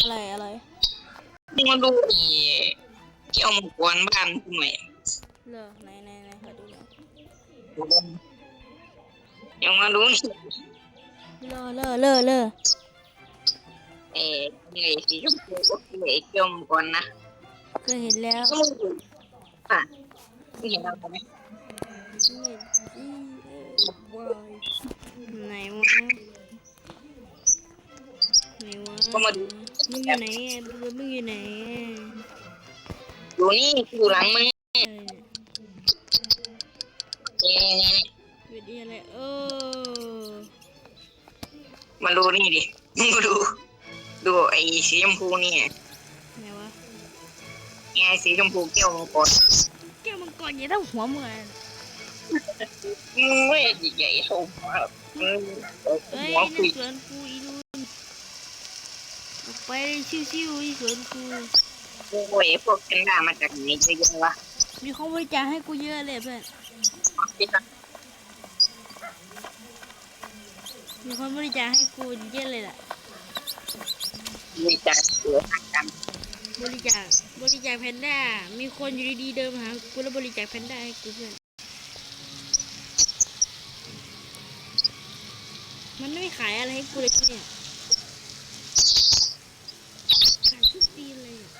อะไรอะไรมึงมาดูนี่เกี่ยวมังกรบ้านกูหน่อยเลอไหนไหนไหนขอดูหน่อยยังมาดูนี่เลอเลอเลอเลอเอ๋เหนื่อยสีชมพูก็เหนื่อยเกี่ยวมังกรนะเคยเห็นแล้วก็มึงดูอะมึงเห็นเราไหมไหนวะไหนวะก็มาดู มึงอยู่ไหนอะมึงอยู่ไหนอะดูนี่อยู่หลังมึงอะไรเนี่ยเอ๊ะนี่นี่วิดีอะไรเออมาดูนี่ดิมึงมาดู ดูไอ้สีชมพูนี่ไหนวะไงสีชมพูเกี่ยวมังกรแก้วมังกรใหญ่เท่าหัวมึงอะมึงไม่ใหญ่ๆเท่าหัวหรอกมึงเอ้ยหัวนั่คุนย สวนกูอีนุ่น ออกไปชิวๆที่สวนกูโอ้ยพวกกันด่ามาจากไหนเยอะๆวะมีคนบริจาคให้กูเยอะเลยเพื่อนมีคนบริจาคให้กูเยอะเลยล่ะมีจากเสือทางกันบริจาคบริจาคแพนด้ามีคนอยู่ดีๆเดินมาหากูแล้วบริจาคแพนด้าให้กูเพื่อนมันไม่ขายอะไรให้กูเลยเนี่ยขายทุกปีเลยอะ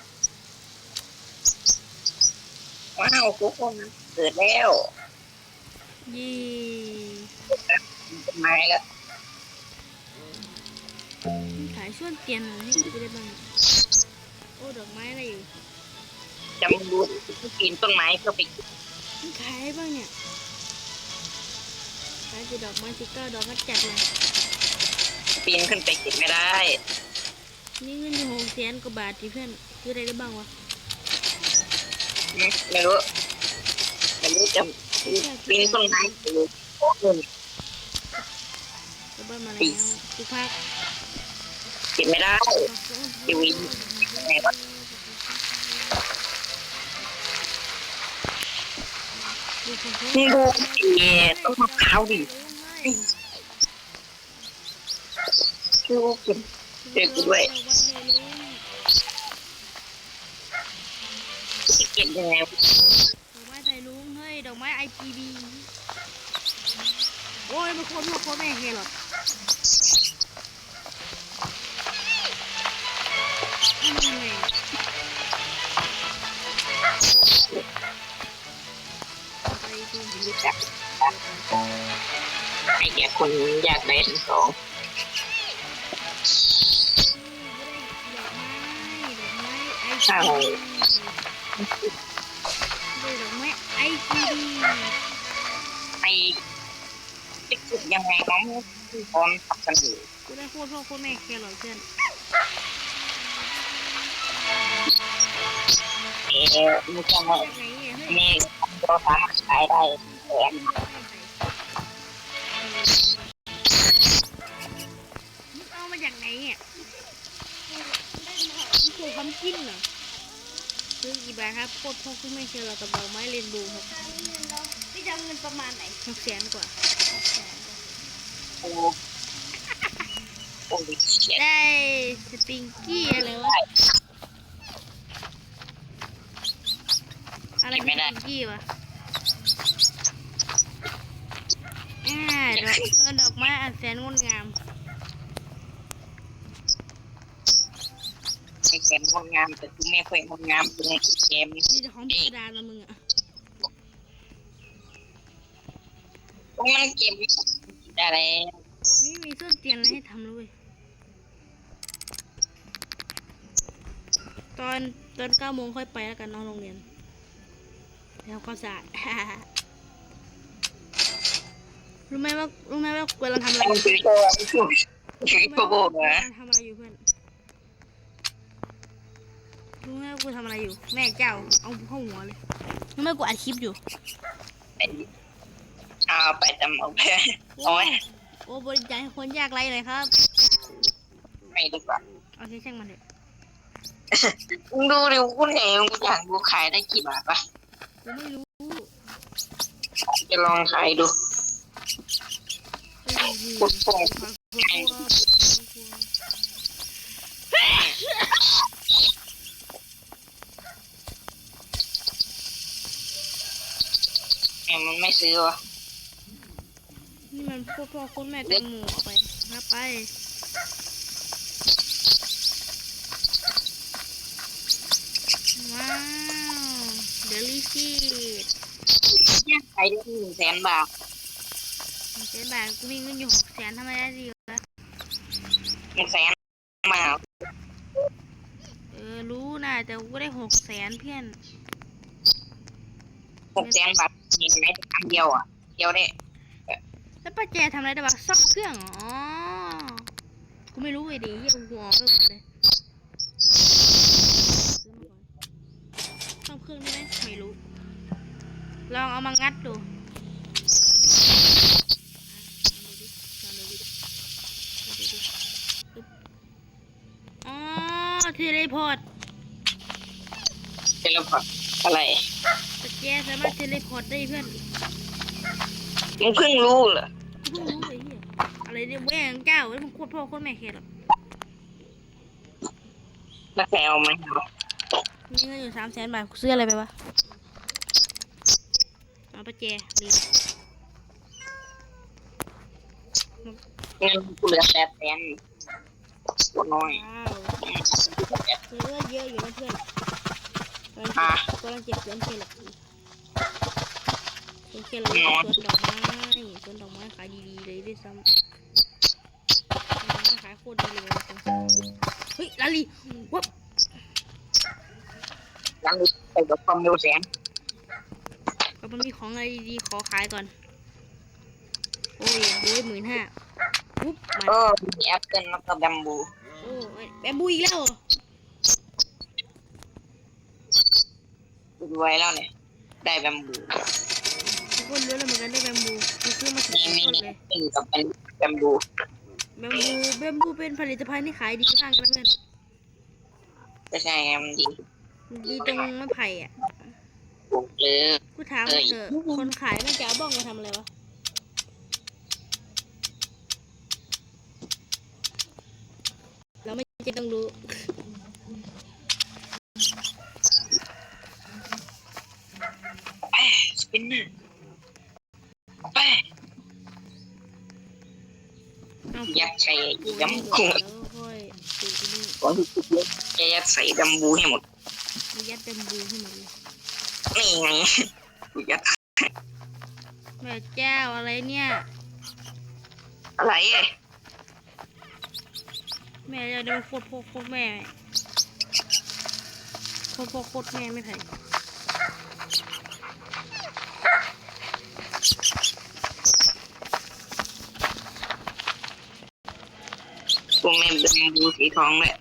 ว้าวทุกคนเกิดแล้วเย่ต้นไม้แล้วมันขายส่วนเตียนอะไรให้กูได้บ้างอะโอ้ดอกไม้อะไรอยู่จำดูที่ปีนต้นไม้ก็ไปมันขายอะไรบ้างเนี่ยขายจะดอกไม้สิบเก้าดอกก็จัดเลยปีนขึ้นไปเก็บไม่ได้ นี่เงินอยู่หกแสนกว่าบาทที่เพื่อนซื้ออะไรได้บ้างวะ ไม่รู้ไม่รู้จะปีนต้นไม้หรือโอ้โหกลับบ้านมาแล้วกูพักเก็บไม่ได้ทีวีไงวะมึงดูเอ๋ต้นมะพร้าวดิดูเก็บเด็กด้วย เก็บยังไงดอกไม้ไทยลุงเฮ้ยดอกไม้ IPB โอ้ยมันโคตรโคตรแม่เฮหรอกนี่มันไงไปดูรู้จักไอ้แก่คนอยากได้ทั้งสองดอ กไม้ดอกไม้ได้ดอกไม้ IPB ไอ้จะเก็บยังไงน้องตอนขับกันอยู่กูได้โคตรพ่อโคตรแม่แค่หรอเพื่อนเอ๋มึงจะมาจากไหนเนี่ยเฮ้ยนี่เราสามารถขายได้แสนมึงเอามาจากไหนเนี่ยมึงถูกความจิ้นเหรอ ซื้อกี่บาทครับโคตรพ่อคุณไม่เชื่อเรากับดอกไม้เรนโบว์ครับพี่จะเอาเงินประมาณไหนหกแสนกว่าโอ้โอ้ยเชี่ยได้สปริงกี้อะไรวะอะไรเป็นสปริงกี้วะอ่าดอกก็ดอกไม้อันแสนงดงาม ไอ้แกมงดงามแต่กูไม่ค่อยงดงามตรงแกมมีแต่ของพิสดารละมึงอะตรงมันเก็บอะไรไม่มีส้นเตียนอะไรให้ทำเลยเว้ยตอนตอนเก้าโมงค่อยไปแล้วกันน้องโรงเรียนแล้วก็สะอาดรู้ไหมว่ารู้ไหมว่าเวลาทำอะไรมันคือตัวช่วยช่วยรู้ไหมโบว่าโบเวนะลาทำอะไรอยู่เพื่อน รู้ไหมว่ากูทำอะไรอยู่ แม่เจ้า เอาเข้าหัวเลยรู้ไหมกูอัดคลิปอยู่ เอาไปจำเอาไปโอ้ยโอ้บริจาคให้คนยากไร้เลยครับ ไม่ดีกว่าโอเคช่างมันเถอะมึงดูดิกูเห็นกูอยากดูขายได้กี่บาทปะกูไม่รู้จะลองขายดูเอ้ยกูส่งขอขอขอขอ ไม่ซื้อวะนี่มันพ่อพ่อคุณแม่แตงโมไปนะไปว้าวเดลิชีสเนี่ยใช้ได้หนึ่งแสนบาทเจ๊บาทกูมีเงินอยู่หกแสนทำไมได้ดีวะหนึ่งแสนมาเออรู้นะแต่กูได้หกแสนเพื่อนห กแสนบาทมีไหมอันเดียวอะ เดียวได้แล้วป้าแจทำอะไรได้บ้างซ่อมเครื่องเหรออ๋อ กูไม่รู้เลยดิเฮียหัวไปหมดเลยซื้อมาก่อนซ่อมเครื่องได้ไหมไม่รู้ ลองเอามางัดดูอะลองดูดิลองดูดิลองดูดิอึ๊บอ๋อเทเลพอร์ตเป็นระบบอะไรป้า แจสามารถเทเลพอร์ตได้เพื่อนมึงเพิ่งรู้เหรอกูเพิ่งรู้เลยเฮียอะไรเนี่ยแม่งเจ้าแล้วมึงโคตรพ่อโคตรแม่แค่หรอกแล้วแกเอาไหมครับมีเงินอยู่สามแสนบาทกูซื้ออะไรไปวะเอาไปแจลืมเงินกูเหลือแปดแสนตัวน้อยว้าวซื้อเยอะอยู่นะเพื่อนกำลังอะกำลังเก็บสวนเคหลอก โอเคหลอกสวนดอกไม้สวนดอกไม้ขายดีๆเลยด้วยซ้ำสวนดอกไม้ขายโคตรดีเลยเฮ้ยลาลีวับยังไปกับความเร็วแสงก็มันมีของอะไรดีๆขอขายก่อน โอ้ยดูหมื่นห้าปุ๊บมาเออมีแอปเปิลแล้วก็แบมบูโอ้ยแบมบูอีกแล้วรวยแล้วเนี่ย ได้แบมบู ทุกคนรู้แล้วเหมือนกันได้แบมบูกูซื้อมาสิบมีต้นมีเลยมีกับเป็นแบมบูแบมบูแบมบูเป็นผลิตภัณฑ์ที่ขายดีมากนะเพื่อนก็ใช่ไงมันดีดีตรงไม้ไผ่อะปลูกเลยกูถามหน่อยเถอะคนขายมันจะเอาบ้องมาทำอะไรวะเราไม่จะต้องรู้แป้สปินเนอ ยัดใส่ปูแบมนี่บูก่อนแล้วค่อยปูที่นี่ก่อนที่จะเยอะจะยัดใส่แบมบูให้หมดมียัดแบมบูให้หมดเลยนี่ไงยัดแม่เจ้าอะไรเนี่ย อะไรเอ่ยแม่จะได้โคตรโคตรโคตรแม่โคตรโคตรโคตรแม่ไม่ไผ่ วกแม่แบมบูสีทองเลย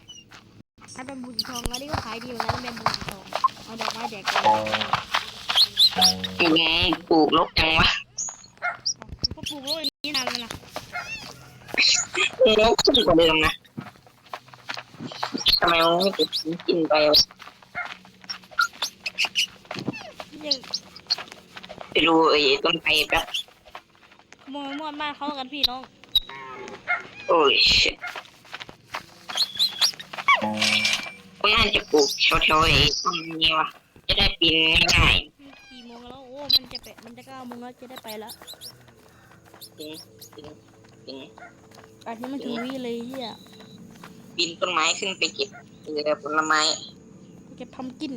ถ้าเป็นบุญทองอันนี้ก็ขายดีเหมือนกันเป็นบุญทองเอาดอกไม้แดกกันมึงปลูกลกจังวะก็ปลูกโรยนี้นานแล้วนะลกขึ้นกว่าเดิมนะทำไมมึงไม่เก็บกินไปวะยังไปดูไอ้ต้นไผ่แป๊บขโมยมวดบ้านเขากันพี่น้อง โอ้ย shit ก็น่าจะปลูกแถวๆไอ้ต้นนี้วะจะได้ปีนง่ายกี่โมงแล้ว โอ้ มันจะไปมันจะเก้าโมงแล้วจะได้ไปแล้วๆปีนปีนปีนอันนี้มันถึงวิเลยเฮียปีนต้นไม้ขึ้นไปเก็บเออผลไม้เก็บทำกิน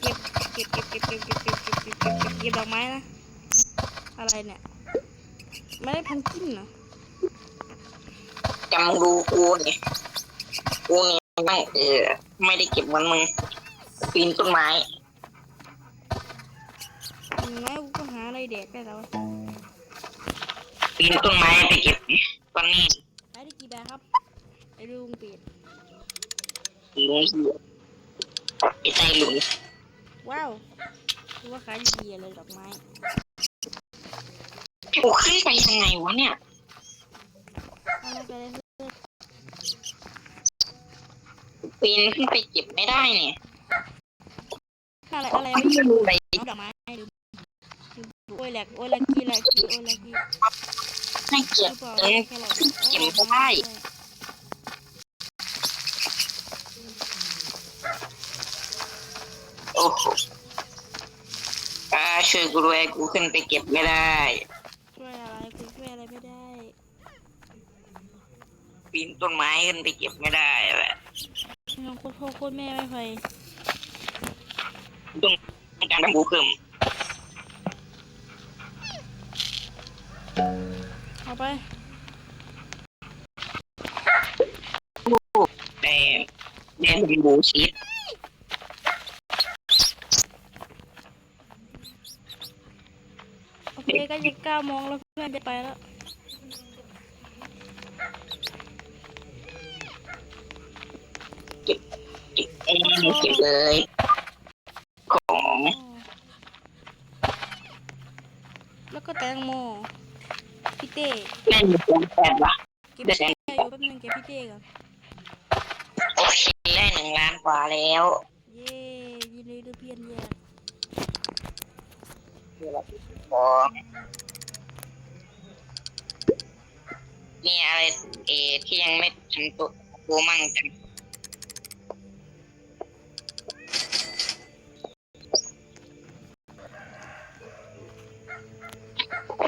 เก็บเก็บเก็บเก็บเก็บเก็บเก็บเก็บเก็บเก็บเก็บเก็บดอกไม้นะ อะไรเนี่ย ไม่ได้พันกินเหรอ จำดูกูเนี่ยกูเนี่ยไม่เออ ไม่ได้เก็บเหมือนมึงปีนต้นไม้อย่างน้อยกูก็หาอะไรแดกได้แล้วปีนต้นไม้ไปเก็บเนี่ยตอนนี้ขายได้กี่บาทครับไอ้ลุงเป็ดปีนเหี้ยไอ้ใจหลุมว้าวกูว่าขายดีเลยดอกไม้กูขึ้นไปยังไงวะเนี่ย อะไรกันเลย ปีนขึ้นไปเก็บไม่ได้เนี่ยอะไรอะไรไม่ไม่รู้ไปเอาดอกไม้ดูโอ้ยแหลกโอ้ยแหลกกี้แหลกกี้โอ้ยแหลกกี้ไม่เก็บหรือเปล่าเออแครอทเก็บไม่ได้โอ้โหไอ้ช่วยกูด้วยกูขึ้นไปเก็บไม่ได้ช่วยอะไรคุณช่วยอะไรไม่ได้ปีนต้นไม้ขึ้นไปเก็บไม่ได้แหละ น้องโคตรพ่อโคตรแม่ไม่ไปต้องการทำบูเพิ่มเอาไปแต่แดนเป็นบูชีสโอเคก็ยังเก้าโมงแล้วเพื่อนจะไปแล้ว เก็บ เองเก็บเลยของแล้วก็แตงโมพี่เต้แม่มีคนแปดวะเก็บพี่เต้อยู่แป๊บนึงเก็บพี่เต้ก่อนโอเคได้หนึ่งล้านกว่าแล้ว เย้ยินดีด้วยเพื่อนแย่ของมีอะไรเออที่ยังไม่ทำตัวกูมั่งกัน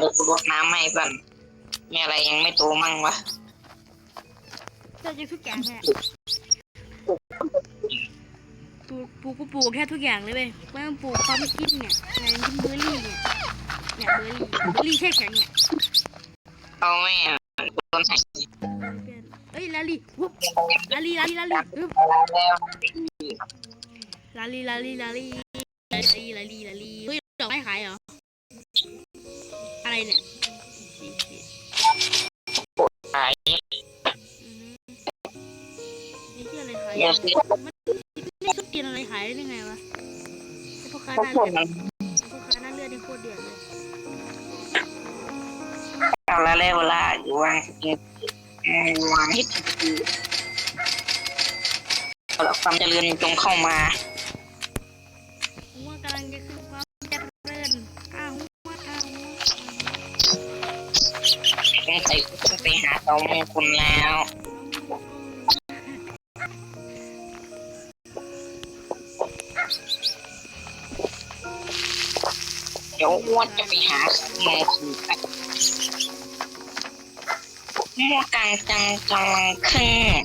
ดี๋ยวกูรดน้ำให้ก่อนมีอะไรยังไม่โตมั่งวะเจอทุกอย่างเนี่ยปลูกปลูกก็ปลูกแค่ทุกอย่างเลยเว้ยไม่ต้องปลูกความคิดเนี่ยอะไรที่เบอร์รี่เนี่ยเนี่ยเบอร์รี่เบอร์รี่แช่แข็งเนี่ยเอาไหมอะต้นไม้เพื่อนเอ้ยลาลีวุบลาลีลาลีลาลีอึ๊บแล้วลาลีลาลีลาลีลาลีลาลีลาลีเฮ้ยดอกไม้ขายเหรอ อะไรเนี่ยขายอืมนี่ที่อะไรขายอย่าซื้อมันไม่ทุกเตียนอะไรขายได้ยังไงวะไอ้พ่อค้าพวกหน้าคเลืนอดมันพ่อค้าหน้าเลือดนี่โคตรเดือดเลยเอาละแล้วเวลาอยู่วางวางให้ดีเอาละความเจริญจงเข้ามา เตามงคลแล้ว เดี๋ยวอ้วนจะไปหาโมคือกันมัวกังจังกำลังขึ้น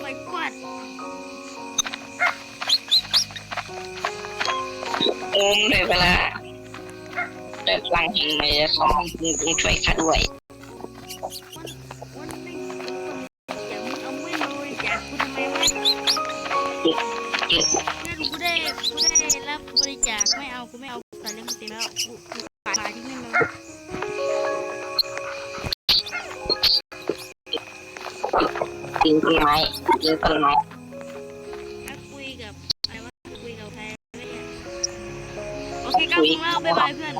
ไปกวาดโอมเลยเวลาแต่พ ลังแห่งในสองคุณต้องช่วยข้าด้วยวันหนึงอย่ามึงเอาไม่มาบริจาคกูทำไมวะเก็บงั้นกูได้กูได้รับบริจาคไม่เอากูไม่เอาแต่เลี้ยงกูเต็มแล้วกูกูขายทิ้งให้มันทิ้งต้นไม้ทิ้งต้นไม้ถ้าคุยกับอะไรวะคุยกับใครไม่เนี่ยโอเคครับผมแล้วบ๊ายบายเพื่อน